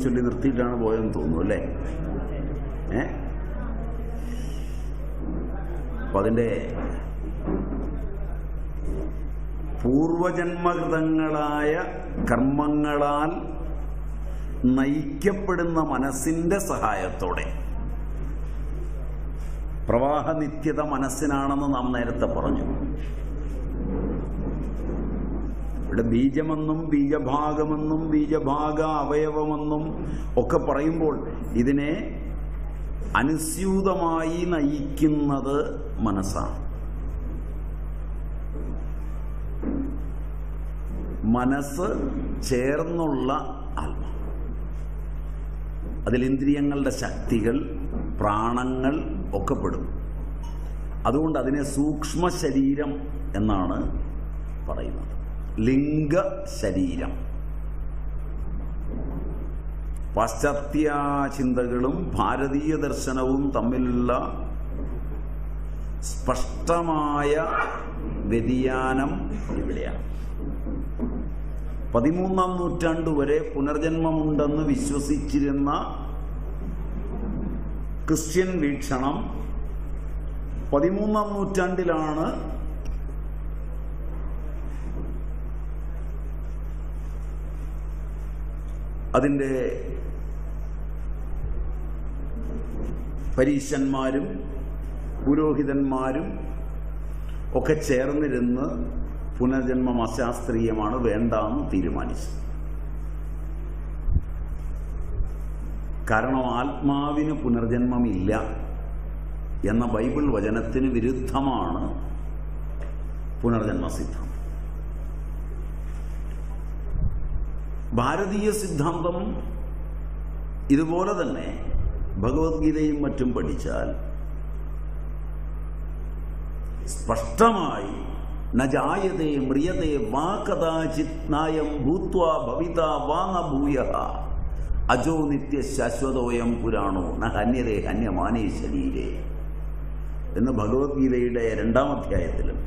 ചൊല്ലി നിർത്തിയിട്ടാണ് പോയതെന്ന് തോന്നുന്നു അല്ലേ? ഏ? അപ്പൊ അതിന്റെ പൂർവജന്മകൃതങ്ങളായ കർമ്മങ്ങളാൽ നയിക്കപ്പെടുന്ന മനസ്സിന്റെ സഹായത്തോടെ. പ്രവാഹനിത്യത മനസ്സിനാണെന്ന് നാം നേരത്തെ പറഞ്ഞു. ഇവിടെ ബീജമെന്നും ബീജഭാഗമെന്നും ബീജഭാഗ അവയവമെന്നും ഒക്കെ പറയുമ്പോൾ ഇതിനെ അനുസ്യൂതമായി നയിക്കുന്നത് മനസ്സാണ്. മനസ്സ് ചേർന്നുള്ള ആത്മ. അതിൽ ഇന്ദ്രിയങ്ങളുടെ ശക്തികൾ പ്രാണങ്ങൾ ഒക്കെ പെടും. അതുകൊണ്ട് അതിനെ സൂക്ഷ്മ ശരീരം എന്നാണ് പറയുന്നത്. ലിംഗ ശരീരം പാശ്ചാത്യ ചിന്തകളും ഭാരതീയ ദർശനവും തമ്മിലുള്ള സ്പഷ്ടമായ വ്യതിയാനം ഇവിടെയാണ്. പതിമൂന്നാം നൂറ്റാണ്ട് വരെ പുനർജന്മമുണ്ടെന്ന് വിശ്വസിച്ചിരുന്ന ക്രിസ്ത്യൻ വീക്ഷണം പതിമൂന്നാം നൂറ്റാണ്ടിലാണ് അതിന്റെ പരീശന്മാരും പുരോഹിതന്മാരും ഒക്കെ ചേർന്നിരുന്ന് പുനർജന്മം അശാസ്ത്രീയമാണ് വേണ്ടാന്ന് തീരുമാനിച്ചു. കാരണം ആത്മാവിന് പുനർജന്മമില്ല എന്ന ബൈബിൾ വചനത്തിന് വിരുദ്ധമാണ് പുനർജന്മസിദ്ധം. ഭാരതീയ സിദ്ധാന്തം ഇതുപോലെ തന്നെ ഭഗവത്ഗീതയും മറ്റും പഠിച്ചാൽ സ്പഷ്ടമായി നജായതേ മ്രിയതേ വാ കഥാചിത് നായം ഭൂത്വ ഭവിത വാ ന ഭൂയ അജോ നിത്യ ശാശ്വതോയം പുരാണോ? ന ഹന്യതേ ഹന്യമാനേ ശരീരേ. എന്ന് ഭഗവത്ഗീതയുടെ രണ്ടാം അധ്യായത്തിലും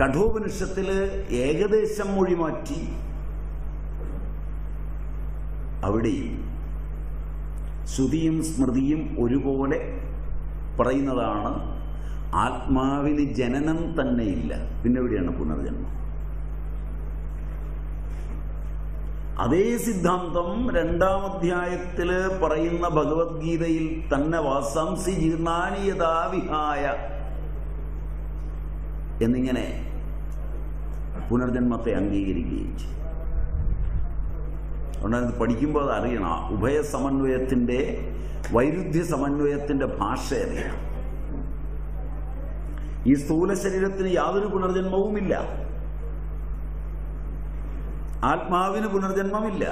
കഠോപനിഷത്തിൽ ഏകദേശം മൊഴി മാറ്റി അവിടെയും ശ്രുതിയും സ്മൃതിയും ഒരുപോലെ പറയുന്നതാണ് ആത്മാവിന് ജനനം തന്നെയില്ല. പിന്നെ എവിടെയാണ് പുനർജന്മം? അതേ സിദ്ധാന്തം രണ്ടാം അധ്യായത്തിൽ പറയുന്ന ഭഗവത്ഗീതയിൽ തന്നെ വാസാംസി ജീർണാനിയതാവിഹായ എന്നിങ്ങനെ പുനർജന്മത്തെ അംഗീകരിക്കുകയും ചെയ്യും അതുകൊണ്ടാണ് ഇത് പഠിക്കുമ്പോൾ അത് അറിയണം ഉഭയ സമന്വയത്തിന്റെ വൈരുദ്ധ്യ സമന്വയത്തിന്റെ ഭാഷ അറിയണം. ഈ സ്ഥൂല ശരീരത്തിന് യാതൊരു പുനർജന്മവുമില്ല. ആത്മാവിന് പുനർജന്മമില്ല.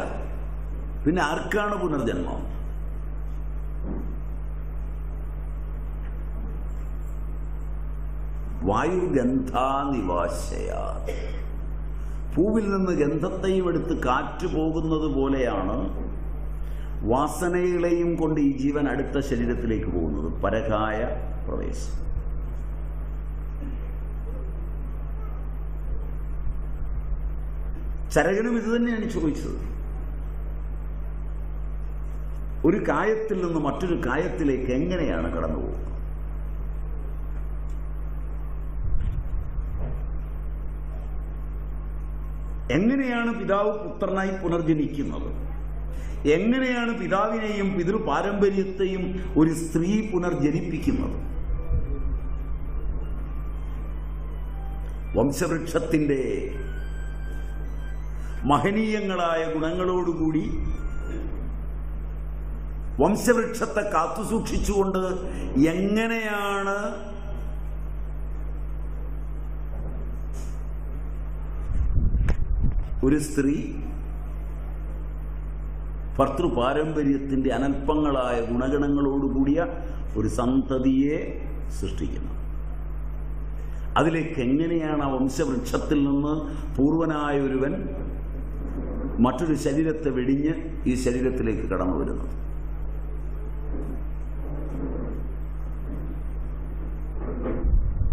പിന്നെ ആർക്കാണ് പുനർജന്മം? വായുഗന്ധാനിവാശയ പൂവിൽ നിന്ന് ഗന്ധത്തെയും എടുത്ത് കാറ്റ് പോകുന്നത് പോലെയാണ് വാസനകളെയും കൊണ്ട് ഈ ജീവൻ അടുത്ത ശരീരത്തിലേക്ക് പോകുന്നത്. പരകായ പ്രവേശം. ചരകനും ഇത് തന്നെയാണ് ചോദിച്ചത്. ഒരു കായത്തിൽ നിന്ന് മറ്റൊരു കായത്തിലേക്ക് എങ്ങനെയാണ് കടന്നു പോകുന്നത് എങ്ങനെയാണ് പിതാവ് പുത്രനായി പുനർജനിക്കുന്നത്? എങ്ങനെയാണ് പിതാവിനെയും പിതൃ പാരമ്പര്യത്തെയും ഒരു സ്ത്രീ പുനർജനിപ്പിക്കുന്നത്? വംശവൃക്ഷത്തിന്റെ മഹനീയങ്ങളായ ഗുണങ്ങളോടുകൂടി വംശവൃക്ഷത്തെ കാത്തുസൂക്ഷിച്ചുകൊണ്ട് എങ്ങനെയാണ് ഒരു സ്ത്രീ ഭർത്തൃ പാരമ്പര്യത്തിന്റെ അനൽപ്പങ്ങളായ ഗുണഗണങ്ങളോടുകൂടിയ ഒരു സന്തതിയെ സൃഷ്ടിക്കുന്നു. അതിലേക്ക് എങ്ങനെയാണ് ആ വംശവൃക്ഷത്തിൽ നിന്ന് പൂർവനായ ഒരുവൻ മറ്റൊരു ശരീരത്തെ വെടിഞ്ഞ് ഈ ശരീരത്തിലേക്ക് കടന്നു വരുന്നത്?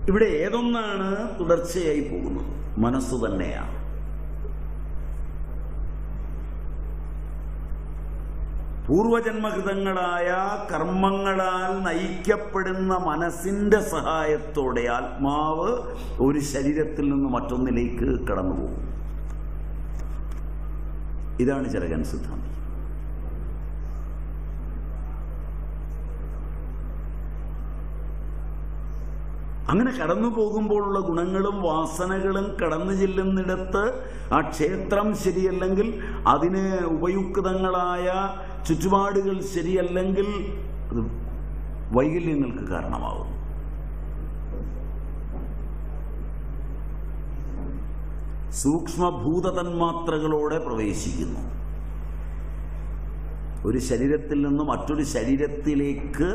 ഇവിടെ ഏതൊന്നാണ് തുടർച്ചയായി പോകുന്നത്? മനസ്സ് തന്നെയാണ്. പൂർവജന്മകൃതങ്ങളായ കർമ്മങ്ങളാൽ നയിക്കപ്പെടുന്ന മനസ്സിന്റെ സഹായത്തോടെ ആത്മാവ് ഒരു ശരീരത്തിൽ നിന്ന് മറ്റൊന്നിലേക്ക് കടന്നു പോകും ഇതാണ് ചരകൻ സിദ്ധാന്തം. അങ്ങനെ കടന്നു പോകുമ്പോഴുള്ള ഗുണങ്ങളും വാസനകളും കടന്നു ചെല്ലുന്നിടത്ത് ആ ക്ഷേത്രം ശരിയല്ലെങ്കിൽ അതിന് ഉപയുക്തങ്ങളായ ചുറ്റുപാടുകൾ ശരിയല്ലെങ്കിൽ അത് വൈകല്യങ്ങൾക്ക് കാരണമാകും സൂക്ഷ്മഭൂത തന്മാത്രകളോടെ പ്രവേശിക്കുന്നു. ഒരു ശരീരത്തിൽ നിന്ന് മറ്റൊരു ശരീരത്തിലേക്ക്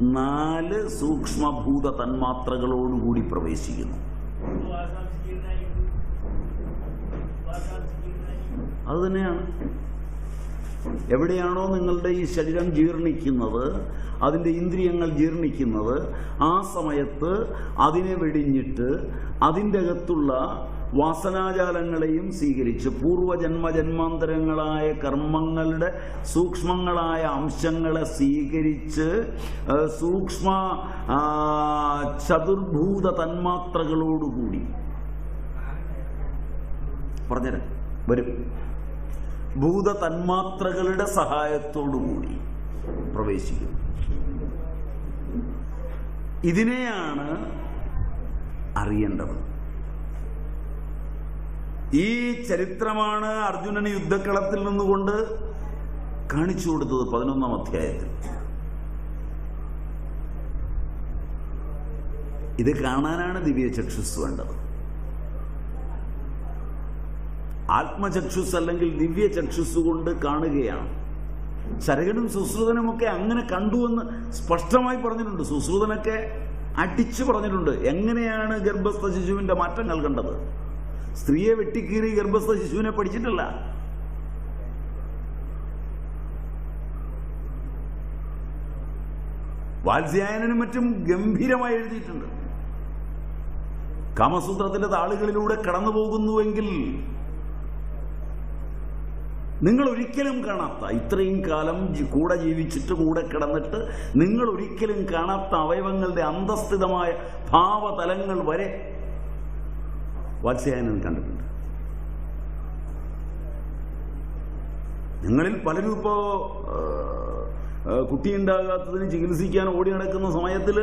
നാല് സൂക്ഷ്മഭൂത തന്മാത്രകളോടുകൂടി പ്രവേശിക്കുന്നു. അത് തന്നെയാണ്. എവിടെയാണോ നിങ്ങളുടെ ഈ ശരീരം ജീർണിക്കുന്നത് അതിന്റെ ഇന്ദ്രിയങ്ങൾ ജീർണിക്കുന്നത് ആ സമയത്ത് അതിനെ വെടിഞ്ഞിട്ട് അതിന്റെ അകത്തുള്ള വാസനാജാലങ്ങളെയും സ്വീകരിച്ച്. പൂർവജന്മജന്മാന്തരങ്ങളായ കർമ്മങ്ങളുടെ സൂക്ഷ്മങ്ങളായ അംശങ്ങളെ സ്വീകരിച്ച് സൂക്ഷ്മ ചതുർഭൂത തന്മാത്രകളോടുകൂടി. പറഞ്ഞുതരാം. വരും. ഭൂത തന്മാത്രകളുടെ സഹായത്തോടുകൂടി പ്രവേശിക്കും. ഇതിനെയാണ് അറിയേണ്ടത്. ഈ ചരിത്രമാണ് അർജുനന് യുദ്ധക്കളത്തിൽ നിന്നുകൊണ്ട് കാണിച്ചു കൊടുത്തത് പതിനൊന്നാം അധ്യായത്തിൽ. ഇത് കാണാനാണ് ദിവ്യ ചക്ഷുസ് വേണ്ടത്. ആത്മചക്ഷുസ് അല്ലെങ്കിൽ ദിവ്യ ചക്ഷുസ് കൊണ്ട് കാണുകയാണ്. ശരകനും സുശ്രുതനുമൊക്കെ അങ്ങനെ കണ്ടു എന്ന് സ്പഷ്ടമായി പറഞ്ഞിട്ടുണ്ട്. സുശ്രുതനൊക്കെ അടിച്ചു പറഞ്ഞിട്ടുണ്ട്. എങ്ങനെയാണ് ഗർഭസ്ഥ ശിശുവിന്റെ മാറ്റങ്ങൾ കണ്ടത്? സ്ത്രീയെ വെട്ടിക്കീറി ഗർഭസ്ഥ ശിശുവിനെ പഠിച്ചിട്ടില്ല. വാത്സ്യായനും മറ്റും ഗംഭീരമായി എഴുതിയിട്ടുണ്ട്. കാമസൂത്രത്തിന്റെ താളുകളിലൂടെ കടന്നു പോകുന്നുവെങ്കിൽ നിങ്ങൾ ഒരിക്കലും കാണാത്ത ഇത്രയും കാലം കൂടെ ജീവിച്ചിട്ട് കൂടെ കിടന്നിട്ട് നിങ്ങൾ ഒരിക്കലും കാണാത്ത അവയവങ്ങളുടെ അന്തസ്ഥിതമായ ഭാവതലങ്ങൾ വരെ വാത്സ്യായനൻ കണ്ടിട്ടുണ്ട്. നിങ്ങളിൽ പലരും ആ, കുട്ടിയുണ്ടാകാത്തതിന് ചികിത്സിക്കാൻ ഓടി നടക്കുന്ന സമയത്തിൽ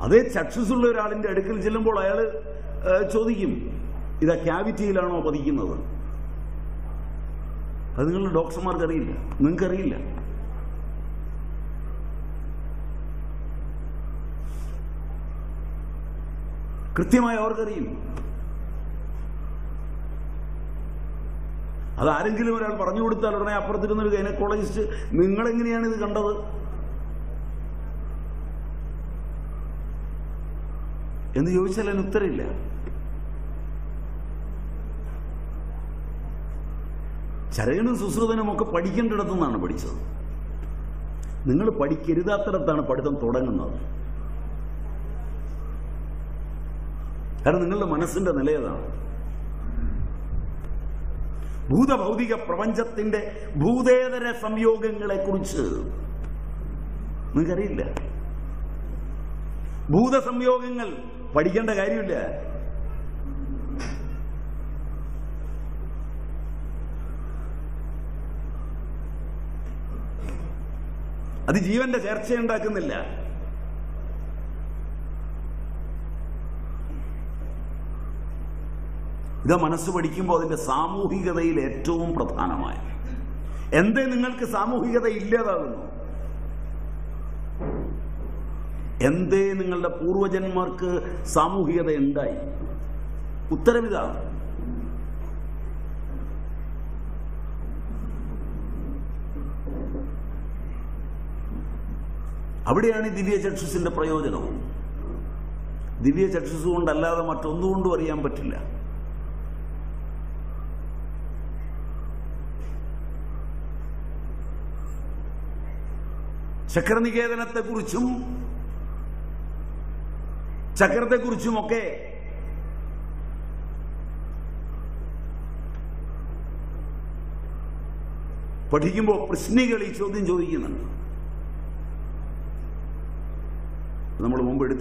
അതേ ചക്ഷുസുള്ള ഒരാളിന്റെ അടുക്കൽ ചെല്ലുമ്പോൾ അയാൾ ചോദിക്കും ഇതാ ക്യാവിറ്റിയിലാണോ പതിക്കുന്നത്? അത് നിങ്ങളുടെ ഡോക്ടർമാർക്ക് അറിയില്ല നിങ്ങൾക്കറിയില്ല. കൃത്യമായി അവർക്കറിയും അത് ആരെങ്കിലും ഒരാൾ പറഞ്ഞു കൊടുത്താൽ ഉടനെ അപ്പുറത്തിരുന്ന ഒരു ഗൈനക്കോളജിസ്റ്റ് നിങ്ങളെങ്ങനെയാണ് ഇത് കണ്ടത്? എന്ന് ചോദിച്ചാൽ അതിന് ഉത്തരമില്ല. ചരകനും സുശ്രുതനും ഒക്കെ പഠിക്കേണ്ടിടത്തുനിന്നാണ് പഠിച്ചത്. നിങ്ങൾ പഠിക്കരുതാത്തിടത്താണ് പഠിത്തം തുടങ്ങുന്നത്. കാരണം നിങ്ങളുടെ മനസ്സിന്റെ നിലയതാണ് ഭൂതഭൗതിക പ്രപഞ്ചത്തിന്റെ ഭൂതേതര സംയോഗങ്ങളെ കുറിച്ച്. നിങ്ങൾക്കറിയില്ല. ഭൂതസംയോഗങ്ങൾ പഠിക്കേണ്ട കാര്യമില്ല. അത് ജീവന്റെ ചർച്ചയുണ്ടാക്കുന്നില്ല. ഇത് മനസ്സ് പഠിക്കുമ്പോൾ അതിന്റെ സാമൂഹികതയിൽ ഏറ്റവും പ്രധാനമായ. എന്തേ നിങ്ങൾക്ക് സാമൂഹികത ഇല്ലാതാകുന്നു? എന്തേ നിങ്ങളുടെ പൂർവജന്മാർക്ക് സാമൂഹികത ഉണ്ടായി? ഉത്തരവിതാണ് അവിടെയാണ് ഈ ദിവ്യ ചക്ഷുസിന്റെ പ്രയോജനവും ദിവ്യ ചക്ഷുസ് കൊണ്ടല്ലാതെ മറ്റൊന്നുകൊണ്ടും അറിയാൻ പറ്റില്ല. ചക്രനികേതനത്തെക്കുറിച്ചും ചക്രത്തെക്കുറിച്ചുമൊക്കെ പഠിക്കുമ്പോൾ പ്രശ്നികൾ ഈ ചോദ്യം ചോദിക്കുന്നുണ്ട്. നമ്മൾ മുമ്പ് എടുത്ത